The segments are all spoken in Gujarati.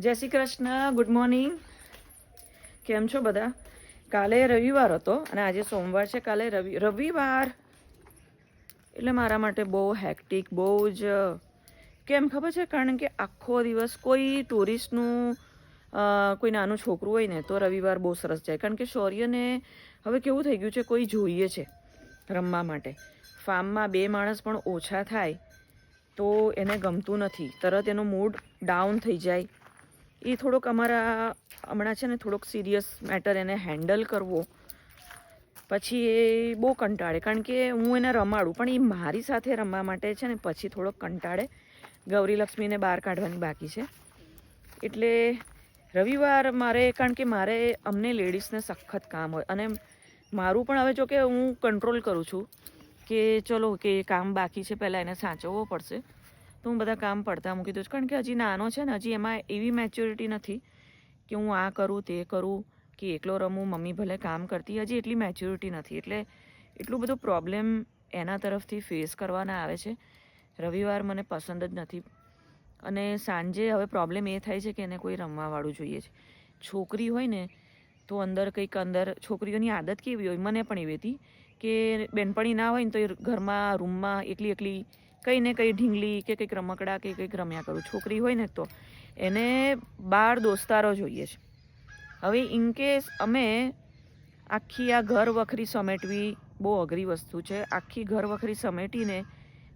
જય શ્રી કૃષ્ણ, ગુડ મોર્નિંગ. કેમ છો બધા? કાલે રવિવાર હતો અને આજે સોમવાર છે. કાલે રવિ, રવિવાર. એટલે મારા માટે બહુ હેક્ટિક, બહુ જ, કેમ ખબર છે? કારણ કે આખો દિવસ કોઈ ટુરિસ્ટનું કોઈ નાનું છોકરું હોય ને, તો રવિવાર બહુ સરસ જાય. કારણ કે શૌર્યને હવે કેવું થઈ ગયું છે? કોઈ જોઈએ છે રમવા માટે. ફાર્મમાં બે માણસ પણ ઓછા થાય તો એને ગમતું નથી. તરત એનો મૂડ ડાઉન થઈ જાય. એ થોડોક અમારા હમણાં છે ને થોડોક સિરિયસ મેટર એને હેન્ડલ કરવો. પછી એ બહુ કંટાળે, કારણ કે હું એને રમાડું, પણ એ મારી સાથે રમવા માટે છે ને પછી થોડોક કંટાળે. ગૌરી લક્ષ્મીને બહાર કાઢવાની બાકી છે. એટલે રવિવાર મારે, કારણ કે મારે અમને લેડીઝને સખત કામ હોય. અને મારું પણ હવે જો કે હું કંટ્રોલ કરું છું કે ચલો કે કામ બાકી છે, પહેલાં એને સાચવવો પડશે. તો હું બધા કામ પડતા મૂકી દઉં છું. કારણ કે હજી નાનો છે ને, હજી એમાં એવી મેચ્યોરિટી નથી કે હું આ કરું, તે કરું, કે એકલો રમું, મમ્મી ભલે કામ કરતી, હજી એટલી મેચ્યોરિટી નથી. એટલે એટલું બધું પ્રોબ્લેમ એના તરફથી ફેસ કરવાના આવે છે. રવિવાર મને પસંદ જ નથી. અને સાંજે હવે પ્રોબ્લેમ એ થાય છે કે એને કોઈ રમવાવાળું જોઈએ છે. છોકરી હોય ને, તો અંદર કંઈક અંદર, છોકરીઓની આદત કેવી હોય? મને પણ એવી હતી કે બેનપણી ના હોય ને, તો એ ઘરમાં રૂમમાં એકલી એકલી કંઈ ને કંઈ ઢીંગલી કે કંઈક રમકડા કે કંઈક રમ્યા કરું. છોકરી હોય ને તો એને બાર દોસ્તારો જોઈએ છે. હવે ઇનકેસ અમે આખી આ ઘર વખરી સમેટવી બહુ અઘરી વસ્તુ છે. આખી ઘર વખરી સમેટીને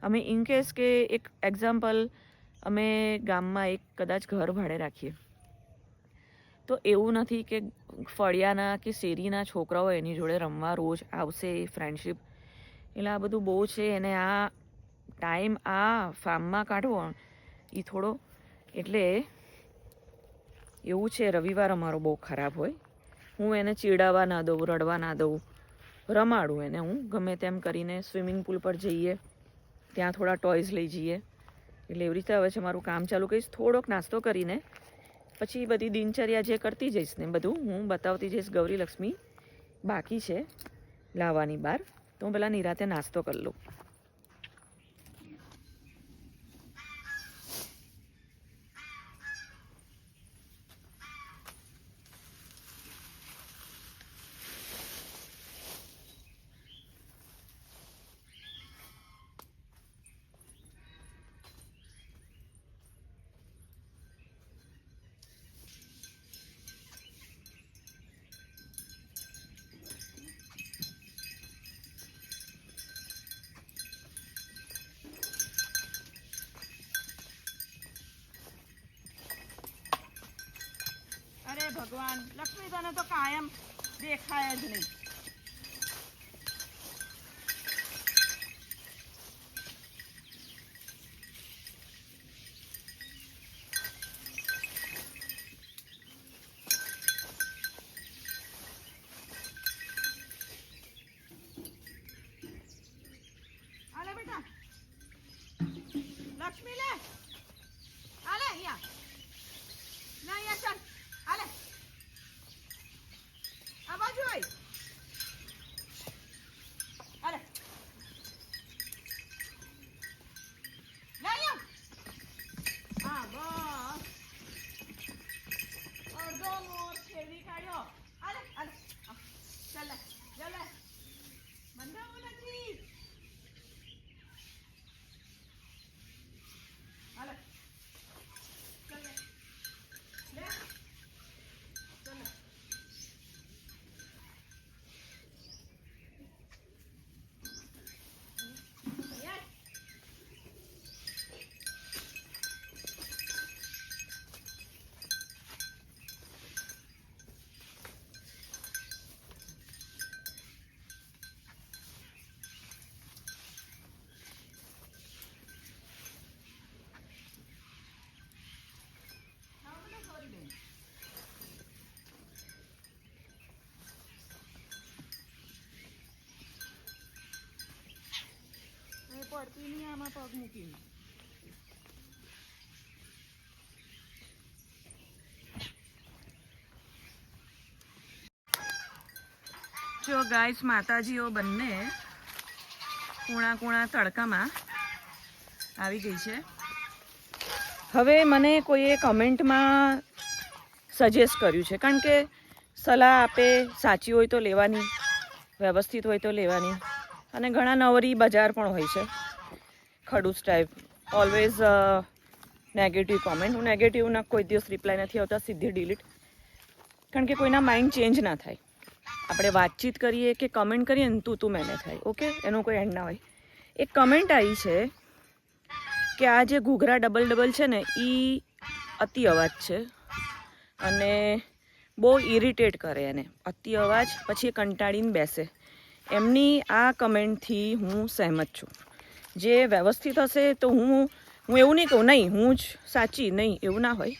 અમે ઇનકેસ કે એક એક્ઝામ્પલ અમે ગામમાં એક કદાચ ઘર ભાડે રાખીએ. તો એવું નથી કે ફળિયાના કે શેરીના છોકરાઓ એની જોડે રમવા રોજ આવશે ફ્રેન્ડશીપ એટલે આ બધું બહુ છે. એને આ ટાઈમ આ ફાર્મમાં કાઢવો એ થોડો, એટલે એવું છે, રવિવાર અમારો બહુ ખરાબ હોય. હું એને ચીડાવવા ના દઉં, રડવા ના દઉં, રમાડું એને હું, ગમે તેમ કરીને સ્વિમિંગ પુલ પર જઈએ, ત્યાં થોડા ટોયઝ લઈ જઈએ. એટલે એવી રીતે હવે છે, મારું કામ ચાલુ કરીશ, થોડોક નાસ્તો કરીને, પછી બધી દિનચર્યા જે કરતી જઈશ ને બધું, હું બતાવતી જઈશ ગૌરી લક્ષ્મી બાકી છે, લાવવાની બહાર તો હું પહેલાં નિરાતે નાસ્તો કરી લઉં. અરે ભગવાન લક્ષ્મી તને તો કાયમ દેખાય જ નહીં આલે બેટા લક્ષ્મી લે આલે અહીંયા ના અહીંયા ચાલ આલે આ બાજુ આય આલે લે અહીંયા હા બસ અડધો મોર ફેરવી કાઢ્યો આલે આલે આ, ચાલ લે લે લે બંધાવો નથી આલે ચાલ લે લે ચાલ લે યાર હા બોલો સોરી બેન એ પડતી નહીં, આમાં પગ મૂકીને. જો ગાઈસ, માતાજીઓ બંને કુણા કુણા તડકામાં આવી ગઈ છે. હવે મને કોઈએ કમેન્ટમાં સજેસ્ટ કર્યું છે, કારણ કે સલાહ આપે, સાચી હોય તો લેવાની, વ્યવસ્થિત હોય તો લેવાની. અને ઘણા નવરી બજાર પણ હોય છે. ખડૂસ ટાઈપ ઓલવેઝ નેગેટિવ કોમેન્ટ હું નેગેટિવના કોઈ દિવસ રિપ્લાય નથી આવતા, સીધી ડિલીટ કારણ કે કોઈના માઇન્ડ ચેન્જ ના થાય. આપણે વાતચીત કરીએ કે કમેન્ટ કરીએ ને તું તું મેને થાય ઓકે એનો કોઈ એન્ડ ના હોય. એક કમેન્ટ આવી છે કે આ જે ઘૂઘરા ડબલ ડબલ છે ને એ અતિ અવાજ છે અને બહુ ઇરિટેટ કરે એને. અતિ અવાજ, પછી એ કંટાળીને બેસે. એમની આ કમેન્ટથી હું સહેમત છું. જે વ્યવસ્થિત હશે તો હું હું એવું નહીં કહું, નહીં, હું જ સાચી, નહીં, એવું ના હોય.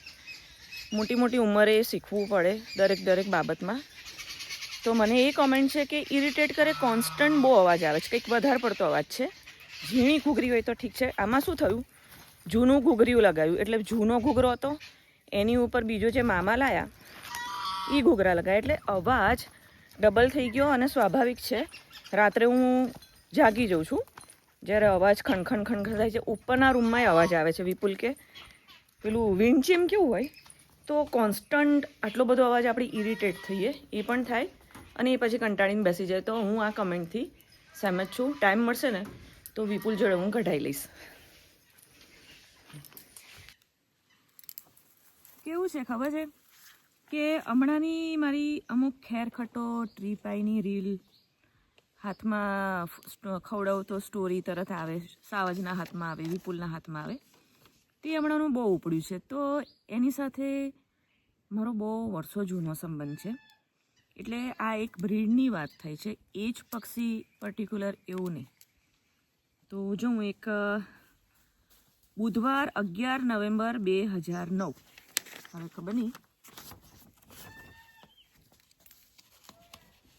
મોટી મોટી ઉંમરે શીખવું પડે દરેક દરેક બાબતમાં. તો મને એ કોમેન્ટ છે કે ઇરિટેટ કરે કોન્સ્ટન્ટ બહુ અવાજ આવે છે, કંઈક વધારે પડતો અવાજ છે. ઝીણી ઘૂઘરી હોય તો ઠીક છે. આમાં શું થયું? જૂનું ઘૂઘરીયું લગાવ્યું, એટલે જૂનો ઘૂઘરો હતો. એની ઉપર બીજો જે મામા લાયા એ ઘૂઘરા લગાવ્યા એટલે અવાજ ડબલ થઈ ગયો અને સ્વાભાવિક છે. રાત્રે હું જાગી જાઉં છું. જ્યારે અવાજ ખણખણ ખણખણ થાય છે, ઉપરના રૂમમાંય અવાજ આવે છે, વિપુલ કે. પેલું વિન્ડચીમ કેવું હોય? તો કોન્સ્ટન્ટ આટલો બધો અવાજ આપણે ઇરિટેટ થઈએ, એ પણ થાય. અને એ પછી કંટાળીને બેસી જાય. તો હું આ કમેન્ટથી સહેમત છું. ટાઈમ મળશે ને, તો વિપુલ જોડે હું કઢાઈ લઈશ. કેવું છે? ખબર છે? કે હમણાંની મારી અમુક ખેરખટો, ટ્રીપાઈની રીલ હાથમાં ખવડાવતો સ્ટોરી તરત આવે, સાવજના હાથમાં આવે, વિપુલના હાથમાં આવે. તે હમણાંનું બહુ ઉપડ્યું છે. તો એની સાથે મારો બહુ વર્ષો જૂનો સંબંધ છે. એટલે આ એક બ્રીડની વાત થઈ છે. એ જ પક્ષી પર્ટિક્યુલર એવું નહીં. તો જો હું એક બુધવાર અગિયાર નવેમ્બર બે હજાર નવ. હવે ખબર નહીં?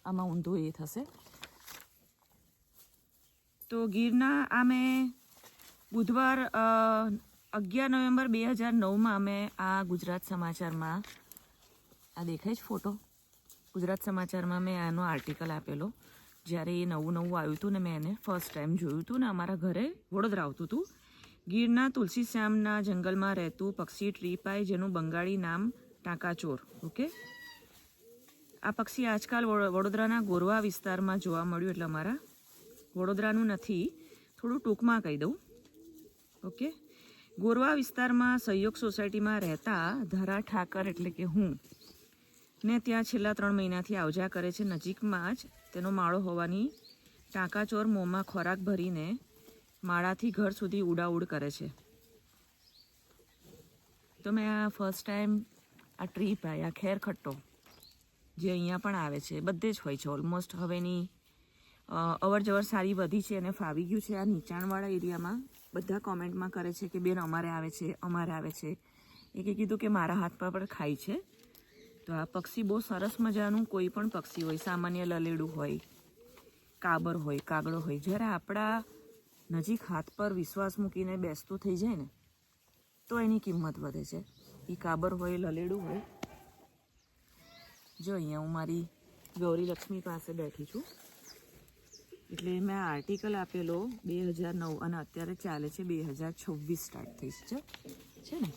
આમાં ઊંધો એ થશે. તો ગીરના આ મેં બુધવાર અગિયાર નવેમ્બર બે હજાર નવમાં અમે આ ગુજરાત સમાચારમાં, આ દેખાય છે ફોટો? ગુજરાત સમાચારમાં મેં આનો આર્ટિકલ આપેલો. જ્યારે એ નવું નવું આવ્યું હતું ને મેં એને ફર્સ્ટ ટાઈમ જોયું હતું ને અમારા ઘરે વડોદરા આવતું હતું. ગીરના તુલસીશ્યામના જંગલમાં રહેતું પક્ષી ટ્રીપાય જેનું બંગાળી નામ ટાંકાચોર, ઓકે? આ પક્ષી આજકાલ વડોદરાના ગોરવા વિસ્તારમાં જોવા મળ્યું એટલે અમારા વડોદરાનું નથી, થોડું ટૂંકમાં કહી દઉં. ઓકે? ગોરવા વિસ્તારમાં સહયોગ સોસાયટીમાં રહેતા ધરા ઠાકર એટલે કે હું, ને ત્યાં છેલ્લા ત્રણ મહિનાથી આવજા કરે છે. નજીકમાં જ તેનો માળો હોવાની ટાંકાચોર મોંમાં ખોરાક ભરીને માળાથી ઘર સુધી ઉડાઉડ કરે છે. તો મેં આ ફર્સ્ટ ટાઈમ આ ટ્રીપ આ ખેર ખટ્ટો જે અહીંયા પણ આવે છે, બધે જ હોય છે. ઓલમોસ્ટ હવેની અવર જવર સારી વધી છે અને ફાવી ગયું છે. આ નીચાણવાળા એરિયામાં બધા કોમેન્ટમાં કરે છે કે, બેન, અમારે આવે છે, અમારે આવે છે. એકે કીધું કે, મારા હાથ પર ખાય છે. તો આ પક્ષી બહુ સરસ મજાનું કોઈ પણ પક્ષી હોય, સામાન્ય લલેડું હોય, કાબર હોય, કાગડો હોય, જ્યારે આપણા નજીક હાથ પર વિશ્વાસ મૂકીને બેસતું થઈ જાય ને, તો એની કિંમત વધે છે. એ કાબર હોય, લલેડું હોય. જો, અહીંયા હું મારી ગૌરી લક્ષ્મી પાસે બેઠી છું. એટલે મેં આર્ટિકલ આપેલો બે હજાર નવ અને અત્યારે ચાલે છે બે હજાર છવ્વીસ સ્ટાર્ટ થઈ છે. છે ને?